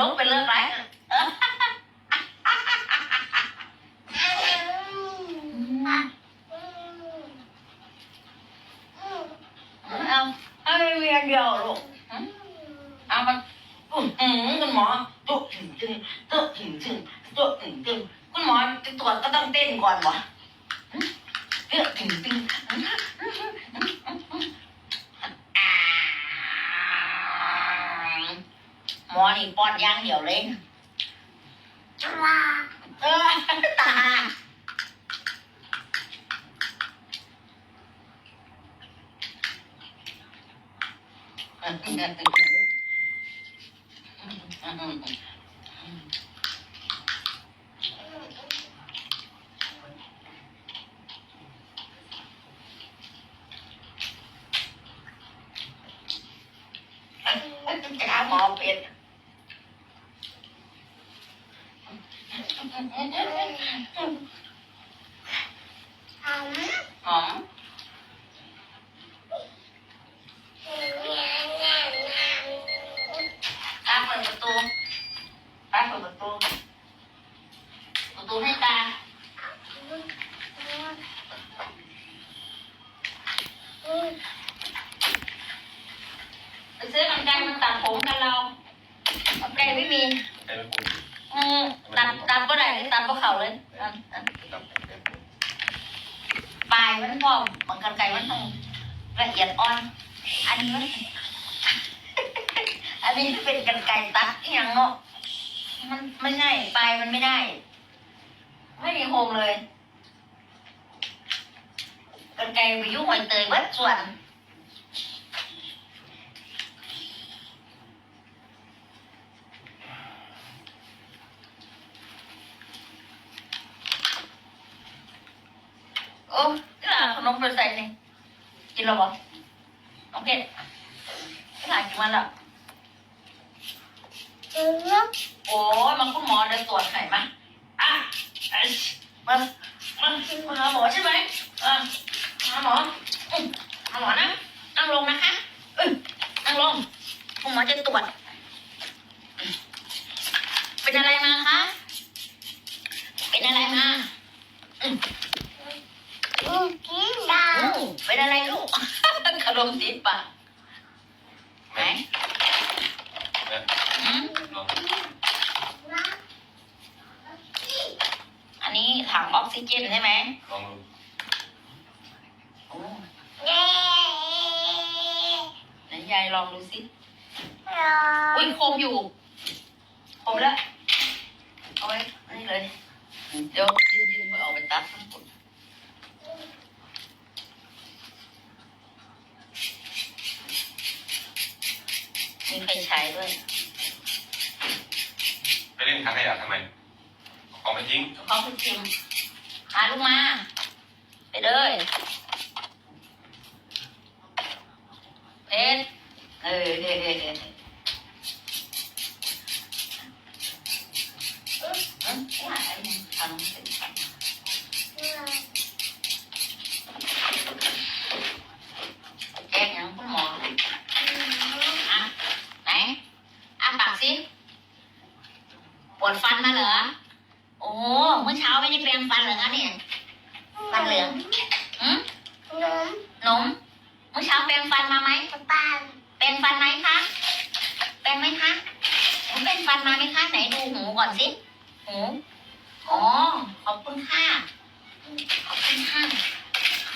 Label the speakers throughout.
Speaker 1: ลุกไปเลิกไรเออเอาเอาไม่มีอันเดียวลูกเอามันอืมคุณหมอตุ๊ถึงถึงตุ๊ถึงถึงตุ๊ถึงถึงคุณหมอจะตรวจก็ต้องเต้นก่อนวะเลือถึงถึงอ่าห มอนี่ป้อนย่างเดียวเลยเออตาขาหมอเป็ด หอมตาเปิดประตูตาเปิดประตู ประตูให้ตา ไปซื้อกันไกรมาตัดผมกันเรากันไกรไม่มี
Speaker 2: ไอ้ไม่พูด
Speaker 1: อืมตัด ตัดก็ได้ตัดก็เขาเลยตัดตัด
Speaker 2: ตับไอ้พูด
Speaker 1: ปลายมันพอบางกันไกรมันต้องละเอียดอ่อน อันนี้มันอันนี้เป็นกันไกรตัดอย่างเนาะมันไม่ได้ปลายมันไม่ได้ ไม่มีโฮมเลย กันไกรไปยุ่งหอยเตยวัดส่วน โอ้ที่หลานขนมไปใส่นี่กินแล้วบ่โอเคที่หลานกินมาแล้วโอ้ยมันคุณหมอเดินตรวจให้มาอะเอ้ยมามามาหาหมอใช่ไหมอะหาหมออืมหาหมอนะนั่งลงนะคะอืมนั่งลงคุณหมอจะตรวจเป็นอะไรมาคะเป็นอะไรมาอืม อืมเป็นอะไรลูก ขนมติดปากไหน
Speaker 2: เนี่ย
Speaker 1: อันนี้ถังออกซิเจนใช่ไหม
Speaker 2: ลองดู
Speaker 1: โอ้ไหนยายลองดูสิอุ้ยโคมอยู่โคมแล้วเอาไว้นี่เลย เดี๋ยวยืนยืนๆไปเอาไปตัดข้างบนมีไฟฉายด้วย
Speaker 2: ไปเล่นถังขยะทำไมเอาของไปทิ้ง
Speaker 1: เอาคือจิมหาลูกมา ไปเลยเอ็ดเออเออเออเออเออว่าไอ้นี่ทำเออฝันแกงอย่างคุณหมออะไหนอะปากสิปวดฟันมาเหรอ โอ้เมื่อเช้าไม่ได้แปรงฟันเหรอคะเนี่ยฟันเหลืองอืมหนมเมื่อเช้าแปรงฟันมาไหมแปรงฟันไหมคะแปรงไหมคะหนูแปรงฟันมาไหมคะ ไหนดูหูก่อนสิ หูอ๋อขอบคุณค่ะ ขอบคุณค่ะ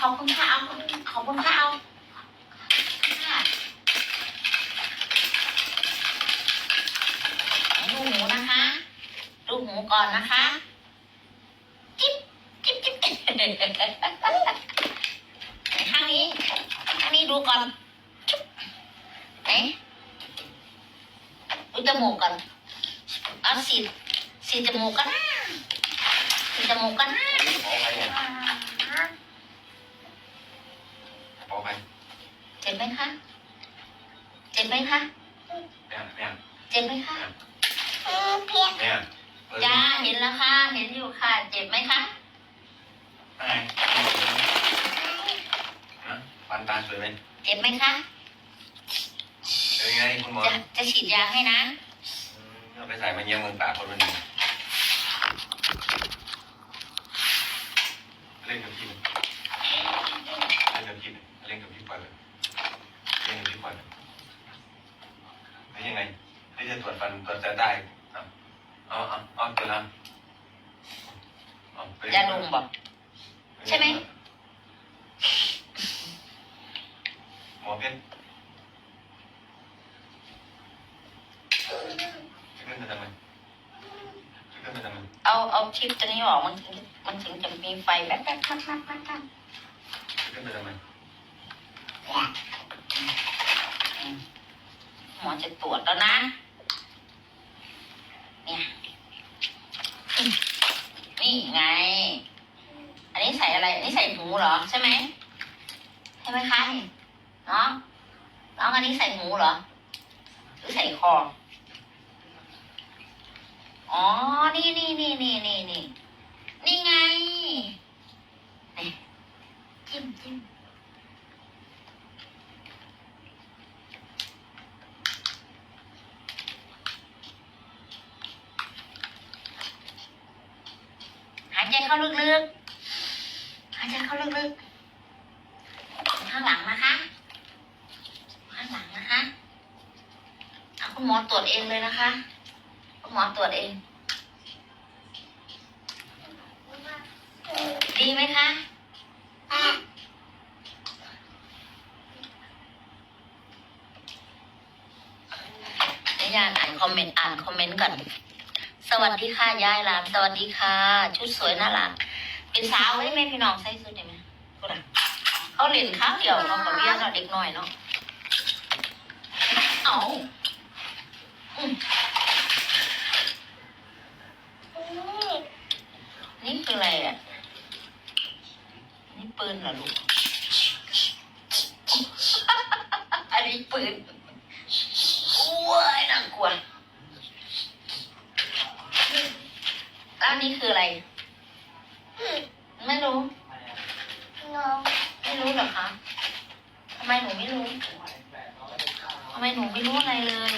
Speaker 1: ขอบคุณค่ะเอา ขอบคุณค่ะเอาค่ะไหนดูหูนะคะ ดูหูก่อนนะคะ จิ๊บจิ๊บจิ๊บจิ๊บ ข้างนี้ข้างนี้ดูก่อนจุ๊บไหนดูจมูกก่อนเอาสีดสีดจมูกกันนะสีจมูกกันนะ
Speaker 2: ของใครเนี่ยของใคร
Speaker 1: เจ็บไหมคะเจ็บไหมคะ
Speaker 2: เนี่ยเนี่ย
Speaker 1: เจ็บไหมคะ
Speaker 2: เนี่ยเออ
Speaker 1: จ้าเห็นแล้วค่ะ เห็นอยู่ค่ะ เจ็บไหมคะ
Speaker 2: ไงนะฟันตาสวยไหม
Speaker 1: เจ็บไหมคะ
Speaker 2: เป็นไงคุณหมอ
Speaker 1: จะจะฉีดยาให้นะ
Speaker 2: อืมไปใส่มาเยี่ยมเมืองปากคนวันหนึงเล่นกับพี่ไหมเล่นกับพี่ไหมเล่นกับพี่ปล่อยเลยเล่นกับพี่ปล่อยเลยเป็นยังไงที่จะตรวจฟันตรวจจะได้เอาเอาเอาเอาตัวละเอาไป
Speaker 1: ยาลุงบอก ใช่ไหม
Speaker 2: หมอเพชรจะขึ้นไปทำไมจะขึ้นไปทำไม
Speaker 1: เอาเอาชิปตัวนี้ออกมันถึงมันถึงจะมีไฟแป๊บแป๊บแป๊บแป๊บแป๊บแป๊บ
Speaker 2: จะขึ้นไปทำไม
Speaker 1: หมอจะตรวจแล้วนะ เนี่ยอืมนี่ไงอั นนี้ใส่อะไร อันนี้ใส่หมูเหรอใช่ไหมใช่ไหมคะเน้องน้องอันนี้ใส่หมูเหรอ หรือใส่คออ๋อ นี่นี่นี่นี่นี่นี่นี่ไงจิ้มจิ้มหายใจเข้าลึกๆ หายใจเข้าลึกๆข้างหลังนะคะ ข้างหลังนะคะเอาคุณหมอตรวจเองเลยนะคะคุณหมอตรวจเอง ดีไหมคะยานอ่านคอมเมนต์อ่านคอมเมนต์ก่อน สวัสดีค่ะยายหลานสวัสดีค่ะ ชุดสวยน่ารัก เป็นสาวได้ไหมพี่น้องใส่ชุดได้ไหมพูดอะเขาเล่นข้าวเดี่ยวเขากับเรียนเนาเด็กน้อยเนาะเอาอืมนี่คืออะไรอะ นี่ปืนเหรอลูก อันนี้ปืนโอ้ยน่ากลัวแล้วนนี้คืออะไร ไม่รู้ ไม่รู้เหรอคะทำไมหนูไม่รู้ ทำ ไม่รู้อะไรเลย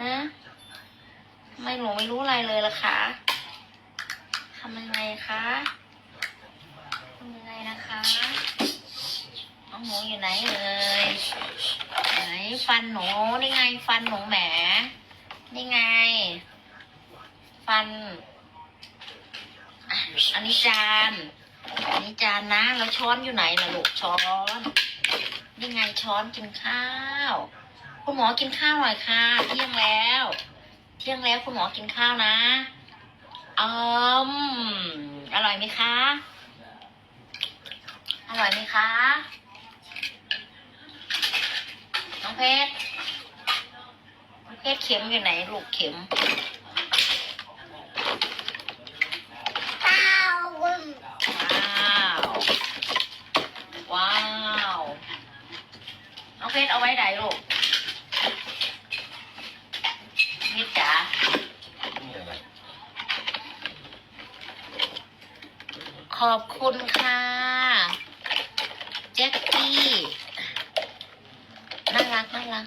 Speaker 1: นะไม่หนูไม่รู้อะไรเลยล่ะคะทำยังไงคะทำยังไงนะคะน้องหนูอยู่ไหนเอ่ยไหนฟันหนูนี่ไง ฟันหนูแหมนี่ไง ฟัน อันนี้จานอันนี้จานนะแล้วช้อนอยู่ไหนล่ะลูกช้อนนี่ไงช้อนกินข้าว คุณหมอกินข้าวหน่อยค่ะ เที่ยงแล้ว เที่ยงแล้วคุณหมอกินข้าวนะอืมอร่อยไหมคะ อร่อยไหมคะ น้องเพชรเพชรเข็มอยู่ไหนลูกเข็มว้าวว้าวน้องเพชรเอาไว้ไหนลูกเพชรจ๋า
Speaker 2: นี่อะไร
Speaker 1: ขอบคุณค่ะ แจ็คกี้ น่ารัก น่ารัก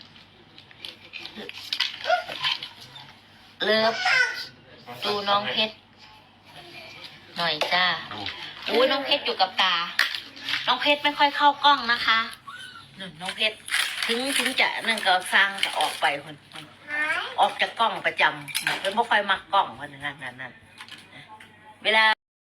Speaker 1: เลิฟดูน้องเพชรหน่อยจ้า
Speaker 2: ดู
Speaker 1: อุ้ยน้องเพชรอยู่กับตา น้องเพชรไม่ค่อยเข้ากล้องนะคะนั่นน้องเพชรถึงถึงจะนั่นก็สร้างก็ออกไปคนออกจากกล้องประจำเป็นไม่ค่อยมักกล้องคนนั้นนั่นนั่นเวลา